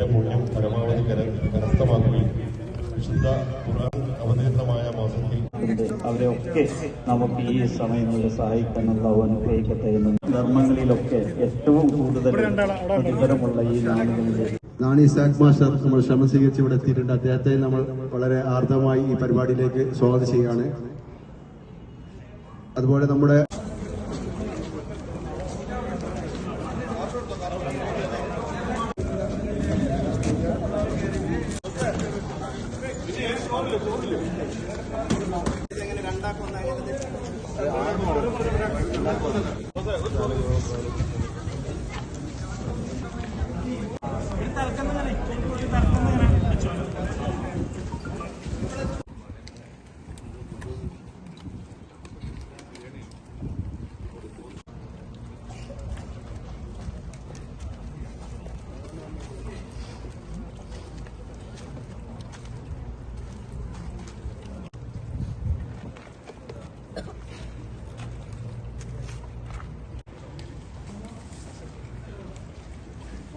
അതിന്റെ പുണ്യം പരമാവധി കര കരസ്ഥമാക്കുകയും വിശുദ്ധ ഖുർആൻ അവതീർണമായ മാസത്തിൽ അവരെയൊക്കെ നമുക്ക് ഈ സമയങ്ങളിൽ സഹായിക്കാനുള്ള അനുഗ്രഹിക്കട്ടെ എന്ന് ധർമ്മങ്ങളിലൊക്കെ ഏറ്റവും കൂടുതൽ പ്രതിഫലമുള്ള ഈ നാടുകളിലെ നാണി സാഖ് മാസ്റ്റർ നമ്മൾ ക്ഷമ സ്വീകരിച്ച് ഇവിടെ എത്തിയിട്ടുണ്ട്. അദ്ദേഹത്തെ നമ്മൾ വളരെ ആർദ്രമായി ഈ പരിപാടിയിലേക്ക് സ്വാഗതം ചെയ്യുകയാണ്. അതുപോലെ നമ്മുടെ എടുത്തിറക്കുന്നേ